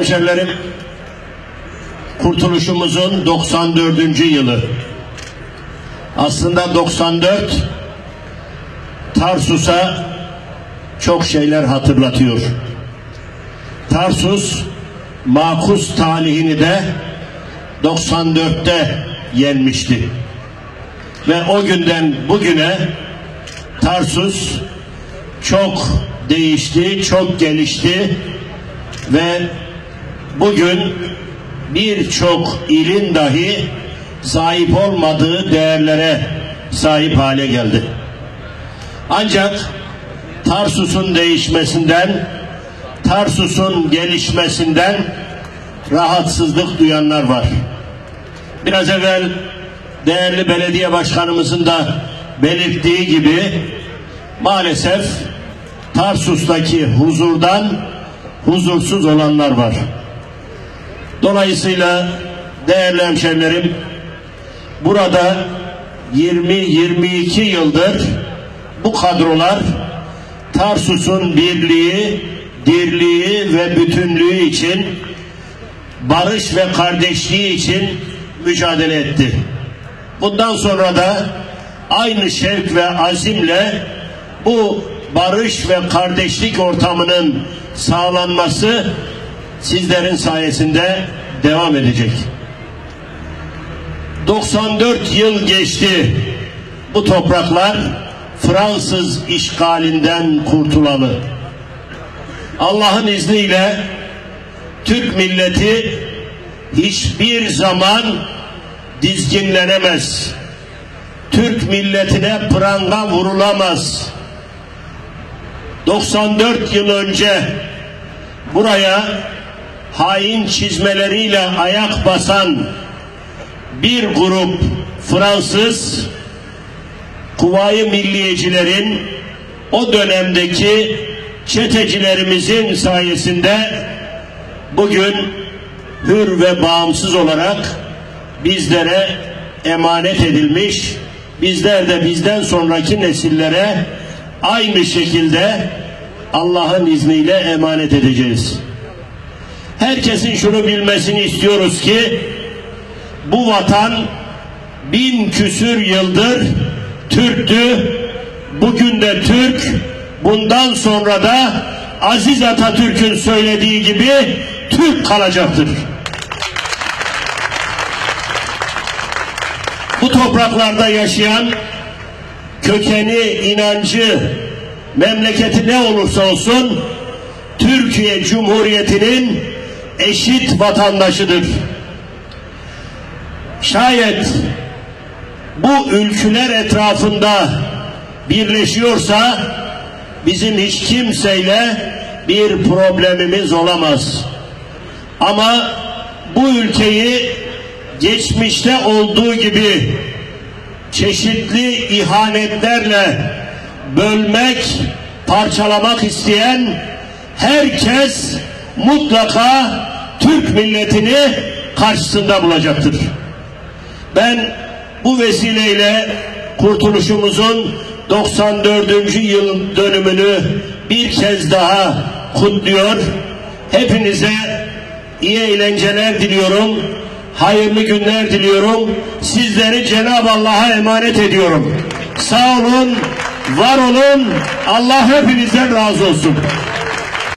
hemşerilerim, kurtuluşumuzun 94. yılı. Aslında 94 Tarsus'a çok şeyler hatırlatıyor. Tarsus makus talihini de 94'te yenmişti. Ve o günden bugüne Tarsus çok değişti, çok gelişti ve bugün birçok ilin dahi sahip olmadığı değerlere sahip hale geldi. Ancak Tarsus'un değişmesinden, Tarsus'un gelişmesinden rahatsızlık duyanlar var. Biraz evvel değerli belediye başkanımızın da belirttiği gibi maalesef Tarsus'taki huzurdan huzursuz olanlar var. Dolayısıyla değerli hemşerilerim burada 20-22 yıldır bu kadrolar Tarsus'un birliği, dirliği ve bütünlüğü için barış ve kardeşliği için mücadele etti. Bundan sonra da aynı şevk ve azimle bu barış ve kardeşlik ortamının sağlanması sizlerin sayesinde devam edecek. 94 yıl geçti. Bu topraklar Fransız işgalinden kurtulalı. Allah'ın izniyle Türk milleti hiçbir zaman dizginlenemez. Türk milletine pranga vurulamaz. 94 yıl önce buraya hain çizmeleriyle ayak basan bir grup Fransız Kuvayi Milliyecilerin o dönemdeki çetecilerimizin sayesinde bugün hür ve bağımsız olarak bizlere emanet edilmiş, bizler de bizden sonraki nesillere aynı şekilde Allah'ın izniyle emanet edeceğiz. Herkesin şunu bilmesini istiyoruz ki bu vatan bin küsür yıldır Türktü, bugün de Türk, bundan sonra da Aziz Atatürk'ün söylediği gibi Türk kalacaktır. Bu topraklarda yaşayan kökeni, inancı, memleketi ne olursa olsun Türkiye Cumhuriyeti'nin eşit vatandaşıdır. Şayet bu ülküler etrafında birleşiyorsa bizim hiç kimseyle bir problemimiz olamaz. Ama bu ülkeyi geçmişte olduğu gibi çeşitli ihanetlerle bölmek, parçalamak isteyen herkes mutlaka Türk milletini karşısında bulacaktır. Ben bu vesileyle kurtuluşumuzun 94. yıl dönümünü bir kez daha kutluyor. Hepinize iyi eğlenceler diliyorum. Hayırlı günler diliyorum. Sizleri Cenab-ı Allah'a emanet ediyorum. Sağ olun, var olun. Allah hepinizden razı olsun.